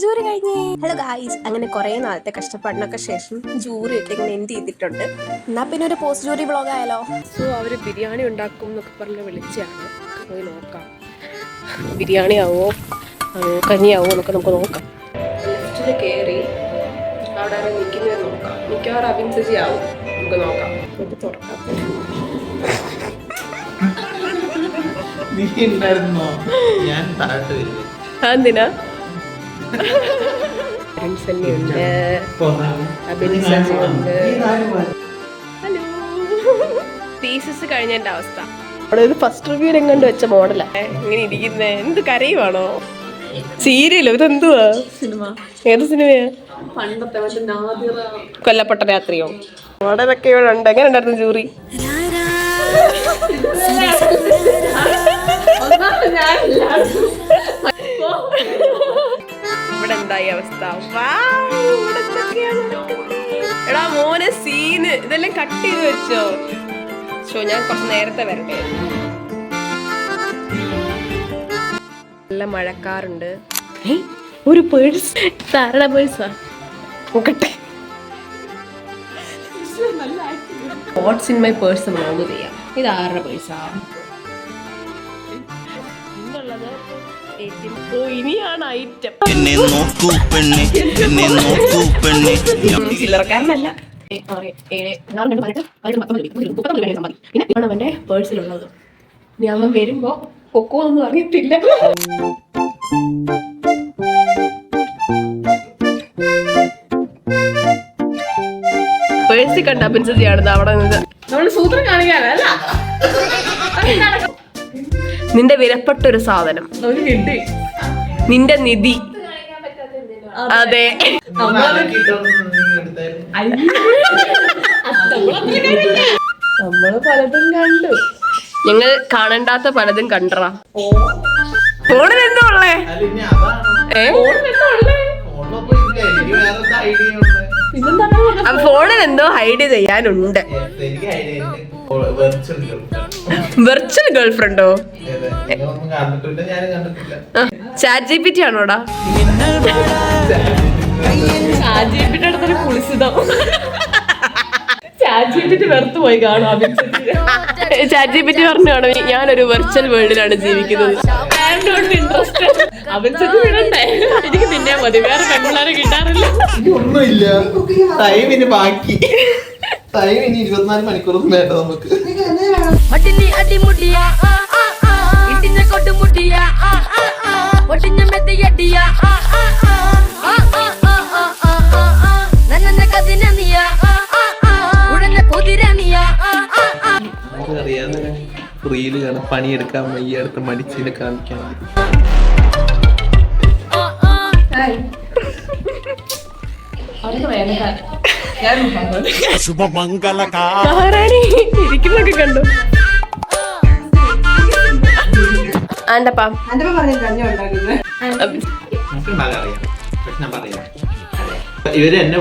Jury കഴിഞ്ഞേ. Hello guys അങ്ങനെ കുറെ നാളത്തെ കഷ്ടപ്പാടിനൊക്കെ ശേഷം ജൂറി ഒക്കെ ഇങ്ങനെ എന്ത് ചെയ്തിട്ടുണ്ട്. എന്നാ പിന്നെ ഒരു പോസ്റ്റ് ജൂറി വ്ളോഗ് ആയാലോ? സോ അവർ ബിരിയാണി ഉണ്ടാക്കും എന്നൊക്കെ പറഞ്ഞ് വിളിച്ചാണ് പോയി നോക്കാം. ബിരിയാണി ആവോ? കഞ്ഞി കഞ്ഞിയാവോ എന്നൊക്കെ നമുക്ക് നോക്കാം. ലിഫ്റ്റിൽ കയറി അവിടെ ആരും നിൽക്കുന്നത് നോക്കാം. മിക്കവാറും അഭിൻസജി ആവും. നമുക്ക് നോക്കാം. ഇത് തുറക്കാം. നീ ഉണ്ടായിരുന്നോ? ഞാൻ താഴോട്ട് വരില്ല എന്തിനാ? ഉണ്ട്. അഭിനയിച്ചു ഹലോ. തീസിസ് കഴിഞ്ഞ അവസ്ഥ. അവിടെ ഒരു ഫസ്റ്റ് റിവ്യൂ എങ്ങാണ്ട് വെച്ച മോഡലാ ഇങ്ങനെ ഇരിക്കുന്നേ. എന്ത് കരയുവാണോ? സീരിയലോ ഇതെന്തുവാ? സിനിമ. ഏത് സിനിമയാ? പണ്ടത്തെ കൊല്ലപ്പെട്ട രാത്രിയോ? മോഡലൊക്കെ ഇവിടെ ഉണ്ട്. എങ്ങനെ ഉണ്ടായിരുന്നു ജൂറി? ഒന്നാമത് എന്തായി അവസ്ഥ? എടാ മോനെ സീന് ഇതെല്ലാം കട്ട് ചെയ്ത് വെച്ചോ. ഷോ ഞാൻ കുറച്ച് നേരത്തെ വരട്ടെ. നല്ല മഴക്കാറുണ്ട്. ഒരു പേഴ്സ് താരട പേഴ്സാ നോക്കട്ടെ. വാട്ട്സ് ഇൻ മൈ പേഴ്സ് മോന്ന് ചെയ്യാം. ഇത് ആരുടെ പേഴ്സാ ഓ ഇനിയാണ് ഐറ്റം. എന്നെ നോക്കൂ പെണ്ണെ എന്നെ നോക്കൂ പെണ്ണെ. ചില്ലറക്കാരനല്ല. പിന്നെ അവന്റെ പേഴ്സിലുള്ളത് ഇനി അവൻ വരുമ്പോ കൊക്കോ ഒന്നും അറിയത്തില്ല. പേഴ്സി കണ്ട അഭിൻസതിയാണ് അവിടെ നിന്ന്. നമ്മൾ സൂത്രം കാണിക്കാനല്ല. നിന്റെ വിലപ്പെട്ട ഒരു സാധനം. ഒരു കിട്ടി നിന്റെ നിധി. അതെ. നമ്മൾ പലതും കണ്ടു. ഞങ്ങൾ കാണണ്ടാത്ത പലതും കണ്ടറാ. ഫോണിൽ എന്തോ ഉള്ളേ? ഏ? പിന്നെന്താണ് അപ്പൊ ഫോണിൽ എന്തോ ഹൈഡ് ചെയ്യാനുണ്ട്. Virtual idea virtual chat G P T ആണോടാ? അടുത്തൊരു കുളിസിതം ചാറ്റ് ജി പി ടി പറഞ്ഞാണ് ഞാനൊരു വെർച്വൽ വേൾഡിലാണ് ജീവിക്കുന്നത്. എനിക്ക് നിന്നെ മതി. വേറെ പെൺപിള്ളേരെ കിട്ടാറില്ല. ഒന്നുമില്ല ടൈം ഇനി ബാക്കി. ടൈം ഇനി ഇരുപത്തിനാല് മണിക്കൂറൊന്നും വേണ്ട നമുക്ക്. അടിമുടിയ ഒടിഞ്ഞ മെതിയടിയ അറിയാതെ റീൽ കാണാൻ പണിയെടുക്കാൻ വയ്യ അടുത്ത് മടിച്ചിനെ കാണിക്കാൻ മഹാറാണി ഇരിക്കുന്നൊക്കെ കണ്ടു പറയാം. ഇവർ എന്നെ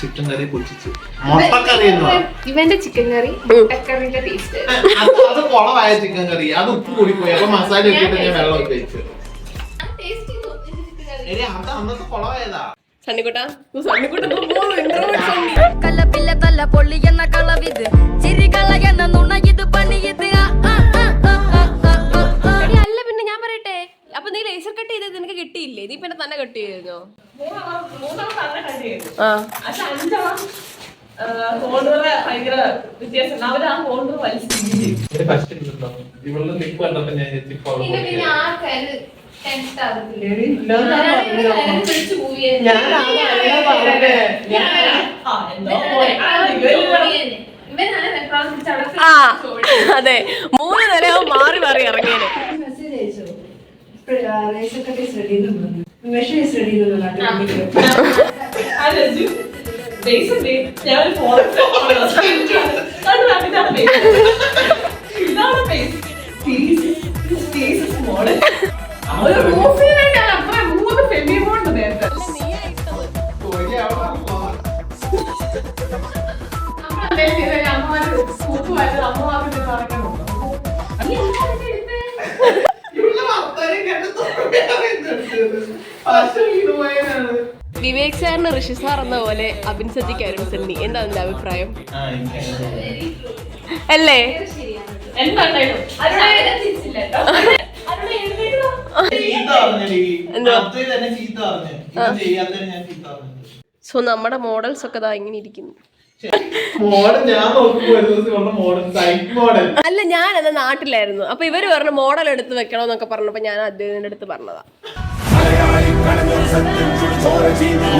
ചിക്കൻ കറി മുട്ടക്കറി പറയും. ഇവന്റെ ചിക്കൻ കറി മുട്ടക്കറിന്റെ ടേസ്റ്റ് അത് കുളമായ ചിക്കൻ കറി അത് ഉപ്പ് കൂടിപ്പോയി. അപ്പൊ മസാല ഇട്ടിട്ട് ഞാൻ വെള്ളം ഒക്കെ വെച്ചു. കലപില്ല തല്ല പൊള്ളി എന്ന കളവിത്. ചിരികള എന്ന നുണ ഇത് പണി അപ്പൊ നീ ലേസർ കട്ട് ചെയ്തത് നിനക്ക് കിട്ടിയില്ലേ? നീ പിന്നെ തന്നെ കട്ട് ചെയ്തോ ആ. ഭയങ്കര വ്യത്യാസം. അവർ കോണ്ടൂർ വലിച്ചു അതെ. മൂന്ന് നേരം മാറി മാറി ഇറങ്ങിയത്. ഒരു അവിടെ പോവാം. ഇവളുടെ വർത്താനം കേട്ട് വിവേക് സാറിന് ഋഷി സാർ എന്ന പോലെ അബിൻ സജിക്ക് അരുൺ സണ്ണി എന്താ നിന്റെ അഭിപ്രായം? അല്ലേ. സോ നമ്മുടെ മോഡൽസ് ഒക്കെ ദാ ഇങ്ങനെ ഇരിക്കുന്നു. മോഡൽ ഞാൻ നോക്കുമ്പോ ഒരു ദിവസം മോഡൽ സൈഡ് മോഡൽ അല്ല ഞാൻ അത് നാട്ടിലായിരുന്നു. അപ്പൊ ഇവർ പറഞ്ഞു മോഡൽ എടുത്ത് വെക്കണമെന്നൊക്കെ പറഞ്ഞപ്പോ ഞാൻ അദ്ദേഹത്തിന്റെ അടുത്ത് പറഞ്ഞതാ. ഈ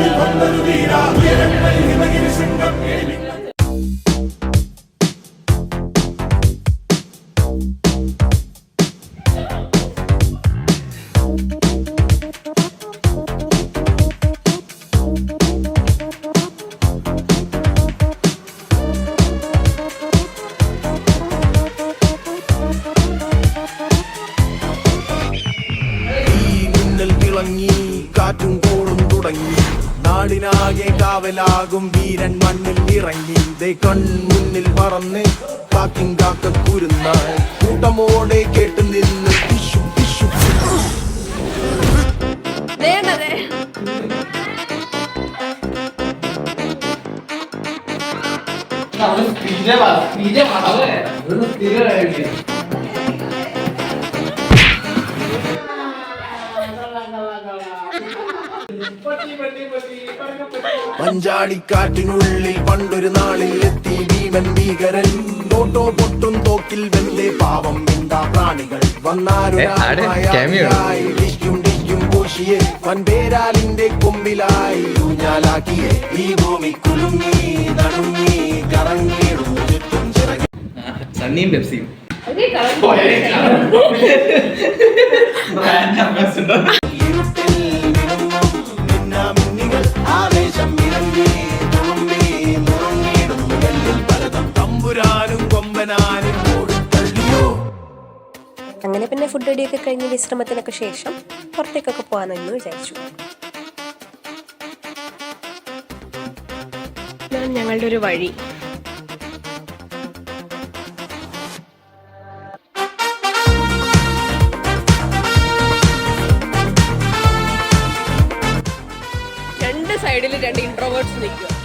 തിളങ്ങി കാറ്റും കോളും തുടങ്ങി. നാടിനാകെ കാവലാകും വീരൻ മണ്ണിൽ ഇറങ്ങി. ദേ കൺമുന്നിൽ പറന്ന് കാക്കും കാക്ക കുരുന്നായി കൂട്ടമോടെ കേട്ട് നിന്ന് ടിഷു ടിഷു വേണ്ടതേ? പഞ്ചാടിക്കാറ്റിനുള്ളിൽ പണ്ടൊരു നാളിൽ എത്തി ഭീമൻ ഭീകരൻ. തോട്ടോ പൊട്ടും തോക്കിൽ വെന്തേ പാവം എന്താ പ്രാണികൾ. വന്നാരുടായി ഡിക്കും ഡിക്കും പൂശിയെ വൻപേരാലിന്റെ കൊമ്പിലായി ഊഞ്ഞാലാക്കിയെ. ഈ ഭൂമി കുലുങ്ങി നടുങ്ങി കറങ്ങിയിടുന്നു ചുറ്റും ചിറങ്ങി സണ്ണിയും പെപ്സിയും. ഫുഡ് റെഡിയൊക്കെ കഴിഞ്ഞ് വിശ്രമത്തിനൊക്കെ ശേഷം പുറത്തേക്കൊക്കെ പോകാമെന്ന് വിചാരിച്ചു. ഞങ്ങളുടെ ഒരു വഴി. രണ്ട് സൈഡിൽ രണ്ട് ഇൻട്രോവേർട്സ് നിൽക്കുക